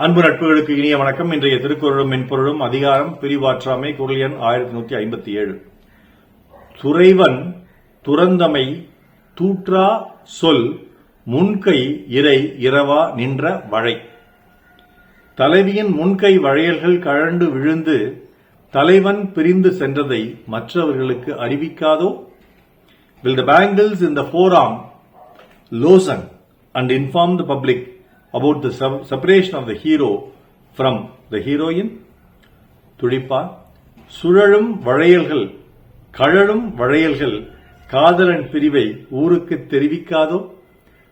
அன்பு நட்புகளுக்கு இனிய வணக்கம். இன்றைய திருக்குறளும் மென்பொருளும் அதிகாரம் பிரிவாற்றாமை குரல் எண் ஆயிரத்தி நூத்தி ஐம்பத்தி ஏழு. துறைவன் துறந்தமை தூற்றா சொல் முன்கை இறை இரவா நின்ற வழை. தலைவியின் முன்கை வளையல்கள் கழண்டு விழுந்து தலைவன் பிரிந்து சென்றதை மற்றவர்களுக்கு அறிவிக்காதோ? Will the bangles in the forearm loosen and inform the public about the sep- separation of the hero from the heroine? துடிப்பா சுழலும் வளையல்கள் கழலும் வளையல்கள் காதலன் பிரிவை ஊருக்கு தெரிவிக்காதோ?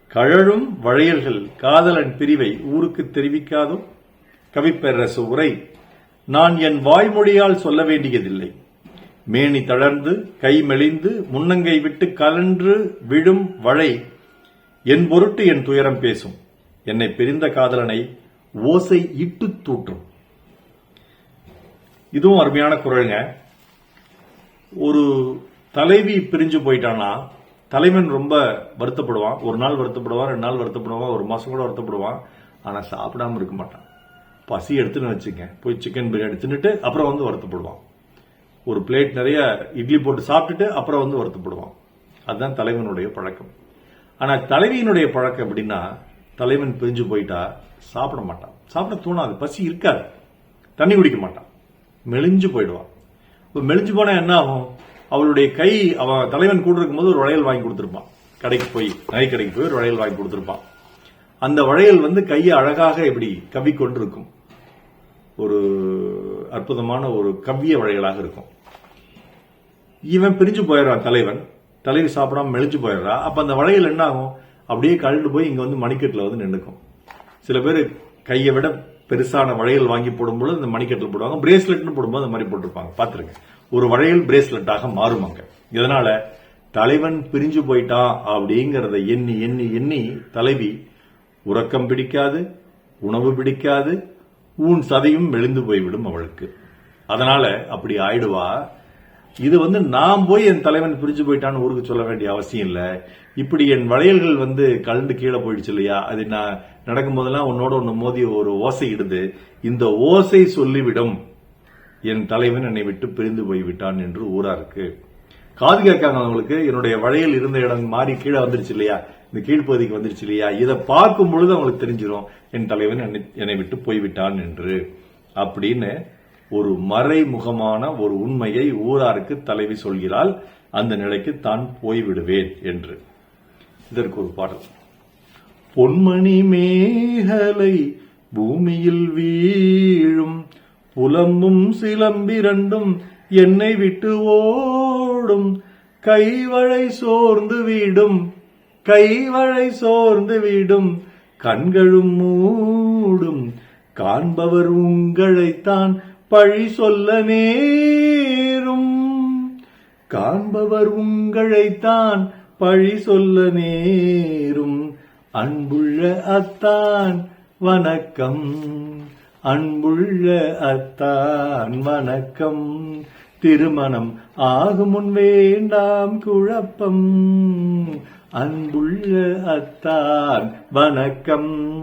கழலும் வளையல்கள் காதலன் பிரிவை ஊருக்கு தெரிவிக்காதோ? கவிப்பேரரசு உரை நான் என் வாய்மொழியால் சொல்ல வேண்டியதில்லை. மேனி தளர்ந்து கை மெலிந்து முன்னங்கை விட்டு கலன்று விழும் வளை என் பொருட்டு என் துயரம் பேசும். என்னை பிரிந்த காதலனை ஓசை இட்டு தூற்றும். இதுவும் அருமையான குரலுங்க. ஒரு தலைவி பிரிஞ்சு போயிட்டான்னா தலைவன் ரொம்ப வருத்தப்படுவான். ஒரு நாள் வருத்தப்படுவான் ரெண்டு நாள் வருத்தப்படுவான் ஒரு மாசம் கூட வருத்தப்படுவான். ஆனா சாப்பிடாம இருக்க மாட்டான். பசி எடுத்துன்னு வச்சுங்க போய் சிக்கன் பிரியாணி தின்னுட்டு அப்புறம் வந்து வருத்தப்படுவான். ஒரு பிளேட் நிறைய இட்லி போட்டு சாப்பிட்டுட்டு அப்புறம் வந்து வருத்தப்படுவான். அதுதான் தலைவனுடைய பழக்கம். ஆனா தலைவியினுடைய பழக்கம் எப்படின்னா தலைவன் பிரிஞ்சு போயிட்டா சாப்பிட மாட்டான். சாப்பிட தோணாது பசி இருக்காது. தண்ணி குடிக்க மாட்டான். மெலிஞ்சு போயிடுவான். இப்போ மெலிஞ்சு போனா என்ன ஆகும்? அவளுடைய கை அவன் தலைவன் கூட இருக்கும்போது ஒரு வளையல் வாங்கி கொடுத்துருப்பான். கடைக்கு போய் நகை கடைக்கு போய் ஒரு வளையல் வாங்கி கொடுத்துருப்பான். அந்த வளையல் வந்து கையை அழகாக இப்படி கவி கொண்டிருக்கும் ஒரு அற்புதமான ஒரு கவ்விய வளையலாக இருக்கும். இவன் பிரிஞ்சு போயிடுறான் தலைவன். தலைவி சாப்பிடாம மெலிஞ்சு போயிடுறா. அப்ப அந்த வளையல் என்ன ஆகும்? அப்படியே கழண்டு போய் இங்க வந்து மணிக்கட்டில் வந்து நின்றுக்கும் சில பேர் கையை விட பெருசான வளையல் வாங்கி போடும்போது அந்த மணிக்கட்டில் போடுவாங்க பிரேஸ்லெட்னு போடும்போது அந்த மாதிரி போட்டிருப்பாங்க. பார்த்துருங்க. ஒரு வளையல் பிரேஸ்லெட்டாக மாறுமாங்க இதனால தலைவன் பிரிஞ்சு போயிட்டான் அப்படிங்கிறத எண்ணி எண்ணி எண்ணி தலைவி உறக்கம் பிடிக்காது உணவு பிடிக்காது ஊன் சதையும் மெலிந்து போய்விடும் அவளுக்கு. அதனால அப்படி ஆயிடுவா. இது வந்து நான் போய் என் தலைவன் பிரிஞ்சு போயிட்டான்னு ஊருக்கு சொல்ல வேண்டிய அவசியம் இல்லை. இப்படி என் வளையல்கள் வந்து கலந்து கீழே போயிடுச்சு இல்லையா? அது நான் நடக்கும் போதெல்லாம் உன்னோட ஒன்று மோதி ஒரு ஓசை இடுது. இந்த ஓசை சொல்லிவிடும். என் தலைவன் என்னை விட்டு பிரிந்து போய்விட்டான் என்று ஊரா இருக்கு. காது கேட்காங்க அவங்களுக்கு என்னுடைய வளையல் இருந்த இடம் மாறி கீழே வந்துருச்சு இல்லையா? இந்த கீழ்ப்பகுதிக்கு வந்துருச்சு இல்லையா? இதை பார்க்கும் பொழுது அவங்களுக்கு தெரிஞ்சிடும் என் தலைவன் என்னை- என்னை விட்டு போய்விட்டான் என்று. அப்படின்னு ஒரு மறைமுகமான ஒரு உண்மையை ஊராருக்கு தலைவி சொல்கிறாள் அந்த நிலைக்கு தான் போய்விடுவேன் என்று. இதற்கு ஒரு பாடல். பொன்மணி மேகலை பூமியில் வீழும் புலம்பும் சிலம்பிரண்டும் என்னை விட்டு ஓடும். கைவழை சோர்ந்து விடும் கைவழை சோர்ந்து விடும் கண்களும் மூடும். காண்பவர் உங்களைத்தான் பழி சொல்ல நேரும். காண்பவர் உங்களைத்தான் பழி சொல்ல நேரும். அன்புள்ள அத்தான் வணக்கம். அன்புள்ள அத்தான் வணக்கம். திருமணம் ஆகும் முன் வேண்டாம் குழப்பம். அன்புள்ள அத்தான் வணக்கம்.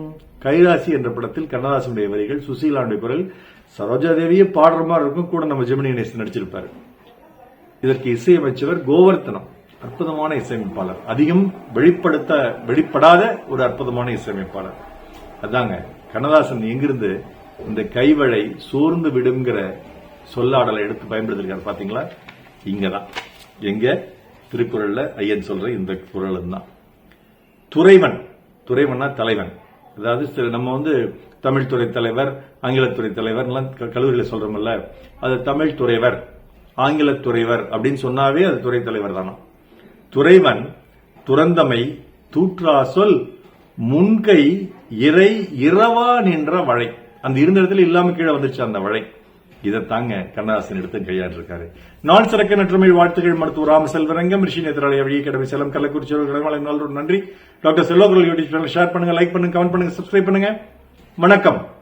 கைராசி என்ற படத்தில் கண்ணதாசனுடைய வரிகள் சுசீலாவுடைய குரல் சரோஜா தேவியே பாடுற மாதிரி இருக்கும் கூட நம்ம ஜெமினி கணேசன் நடிச்சிருப்பாரு. இதற்கு இசையமைச்சவர் கோவர்த்தனம் அற்புதமான இசையமைப்பாளர். அதிகம் வெளிப்படுத்த வெளிப்படாத ஒரு அற்புதமான இசையமைப்பாளர். அதாங்க கண்ணதாசன் எங்கிருந்து இந்த கைவழை சோர்ந்து விடுங்கிற சொல்லாடலை எடுத்து பயன்படுத்திருக்காரு பாத்தீங்களா? இங்கதான். எங்க? திருக்குறள்ல ஐயன் சொல்ற இந்த குரல் தான் துறைவன். துறைவன்னா தலைவன். அதாவது சில- நம்ம வந்து தமிழ் துறை தலைவர் ஆங்கிலத்துறை தலைவர் எல்லாம் க- சொல்றோம்ல அது தமிழ் துறைவர் ஆங்கில துறைவர் அப்படின்னு சொன்னாவே அது துறை தலைவர் தானா துறைவன் துறந்தமை தூற்றா சொல் முன்கை இறை இரவா நின்ற வழை. அந்த இருந்த இடத்துல இல்லாம கீழே வந்துருச்சு அந்த வழை. இதை தாங்க கண்ணதாசன் எடுத்து கையாண்டிருக்காரு. நான் சிறக்க நற்றுமை வாழ்த்துகள் மருத்துவர் ராம செல்வரங்கம் ரிஷி நேத்திராலய வழி கடமை செல்லம் கள்ளக்குறிச்சி அவர்கள் நன்றி. Doctor Selvakural YouTube channel share பண்ணுங்க லைக் பண்ணுங்க கமெண்ட் பண்ணுங்க சப்ஸ்கிரைப் பண்ணுங்க. வணக்கம்.